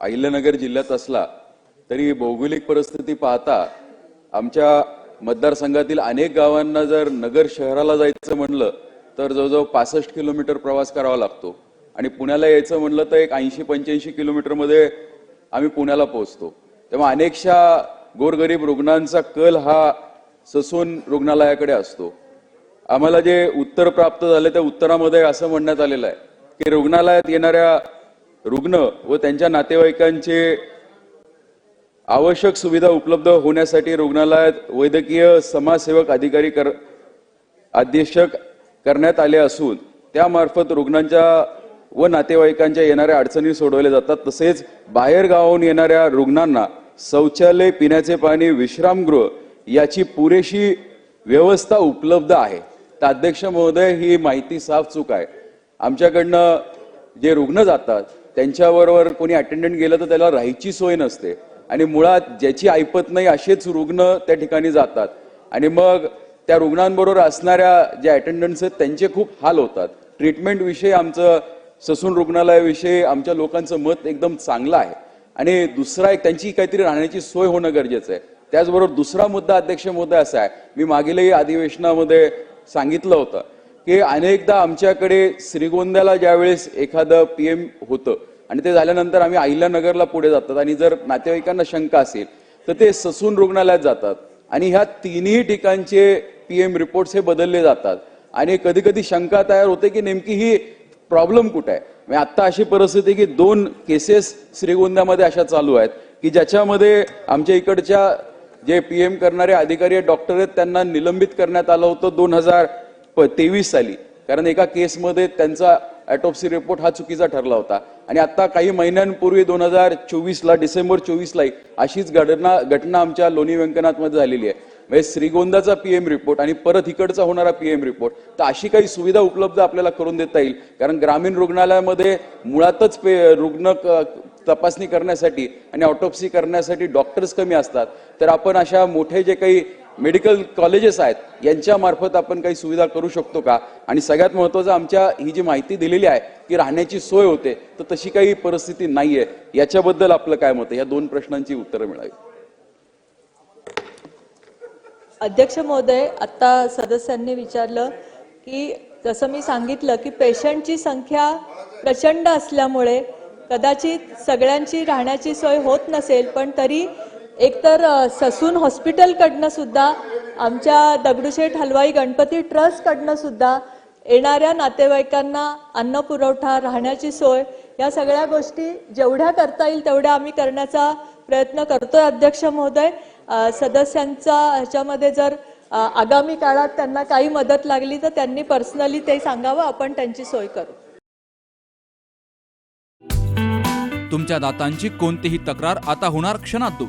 अहिल्यानगर जिल्ह्यात असला तरी भौगोलिक परिस्थिती पाहता आमच्या मतदारसंघातील अनेक गावांना जर नगर शहराला जायचं म्हणलं तर जवळजवळ पासष्ट किलोमीटर प्रवास करावा लागतो. आणि पुण्याला यायचं म्हणलं तर एक ऐंशी पंच्याऐंशी किलोमीटरमध्ये आम्ही पुण्याला पोहोचतो. तेव्हा अनेकशा गोरगरीब रुग्णांचा कल हा ससून रुग्णालयाकडे असतो. आम्हाला जे उत्तर प्राप्त झाले त्या उत्तरामध्ये असं म्हणण्यात आलेलं आहे की रुग्णालयात येणाऱ्या रुग्ण व त्यांच्या नातेवाईकांचे आवश्यक सुविधा उपलब्ध होण्यासाठी रुग्णालयात वैद्यकीय समाजसेवक अधिकारी कर अध्यक्षक करण्यात आले असून त्यामार्फत रुग्णांच्या व नातेवाईकांच्या येणाऱ्या अडचणी सोडवल्या जातात. तसेच बाहेर गावाहून येणाऱ्या रुग्णांना शौचालय पिण्याचे पाणी विश्रामगृह याची पुरेशी व्यवस्था उपलब्ध आहे. तर अध्यक्ष महोदय ही माहिती साफ चूक आहे. आमच्याकडनं जे रुग्ण जातात त्यांच्याबरोबर कोणी अटेंडंट गेलं तर त्याला राहायची सोय नसते. आणि मुळात ज्याची ऐपत नाही असेच रुग्ण त्या ठिकाणी जातात. आणि मग त्या रुग्णांबरोबर असणाऱ्या जे अटेंडंट्स आहेत त्यांचे खूप हाल होतात. ट्रीटमेंटविषयी आमचं ससून रुग्णालयाविषयी आमच्या लोकांचं मत एकदम चांगलं आहे. आणि दुसरा एक त्यांची काहीतरी राहण्याची सोय होणं गरजेचं आहे. त्याचबरोबर दुसरा मुद्दा अध्यक्ष मुद्दा असा आहे. मी मागीलही अधिवेशनामध्ये सांगितलं होतं. की अनेकदा आमच्याकडे श्रीगोंद्याला ज्यावेळेस एखादं पी एम होतं आणि ते झाल्यानंतर आम्ही अहिल्यानगरला पुढे जातात आणि जर नातेवाईकांना शंका असेल तर ते ससून रुग्णालयात जातात आणि ह्या तिन्ही ठिकाणचे पी एम रिपोर्ट्स हे बदलले जातात. आणि कधी कधी शंका तयार होते की नेमकी ही प्रॉब्लेम कुठे आहे? म्हणजे आत्ता अशी परिस्थिती की दोन केसेस श्रीगोंद्यामध्ये अशा चालू आहेत की ज्याच्यामध्ये आमच्या इकडच्या जे पी एम करणारे अधिकारी आहेत डॉक्टर आहेत त्यांना निलंबित करण्यात आलं होतं दोन हजार तेवीस साली. कारण एका केसमध्ये त्यांचा ॲटॉप्सी रिपोर्ट हा चुकीचा ठरला होता. आणि आता काही महिन्यांपूर्वी दोन हजार चोवीसला डिसेंबर चोवीसलाही अशीच घटना घटना आमच्या लोणी व्यंकनाथमध्ये झालेली आहे. म्हणजे श्रीगोंदाचा पीएम रिपोर्ट आणि परत इकडचा होणारा पीएम रिपोर्ट तर अशी काही सुविधा उपलब्ध आपल्याला करून देता येईल. कारण ग्रामीण रुग्णालयामध्ये मुळातच पे रुग्ण तपासणी करण्यासाठी आणि ऑटोप्सी करण्यासाठी डॉक्टर्स कमी असतात. तर आपण अशा मोठे जे काही मेडिकल कॉलेजेस आहेत यांच्या मार्फत आपण काही सुविधा करू शकतो का? आणि सगळ्यात महत्वाचं आमच्या ही जी माहिती दिलेली आहे की राहण्याची सोय होते तर तशी काही परिस्थिती नाहीये. याच्याबद्दल आपलं काय मत आहे? या दोन प्रश्नांची उत्तरं मिळावी. अध्यक्ष महोदय आता सदस्यांनी विचारलं की जसं मी सांगितलं की पेशंटची संख्या प्रचंड असल्यामुळे कदाचित सगळ्यांची राहण्याची सोय होत नसेल पण तरी एकतर ससून हॉस्पिटलकडनं सुद्धा आमच्या दगडूशेठ हलवाई गणपती ट्रस्टकडनं सुद्धा येणाऱ्या नातेवाईकांना अन्न पुरवठा राहण्याची सोय या सगळ्या गोष्टी जेवढ्या करता येईल तेवढ्या आम्ही करण्याचा प्रयत्न करतोय अध्यक्ष महोदय. सदस्यांचा ह्याच्यामध्ये जर आगामी काळात त्यांना काही मदत लागली तर त्यांनी पर्सनली ते सांगावं आपण त्यांची सोय करू. तुमच्या दातांची कोणतीही तक्रार आता होणार क्षणात दूर.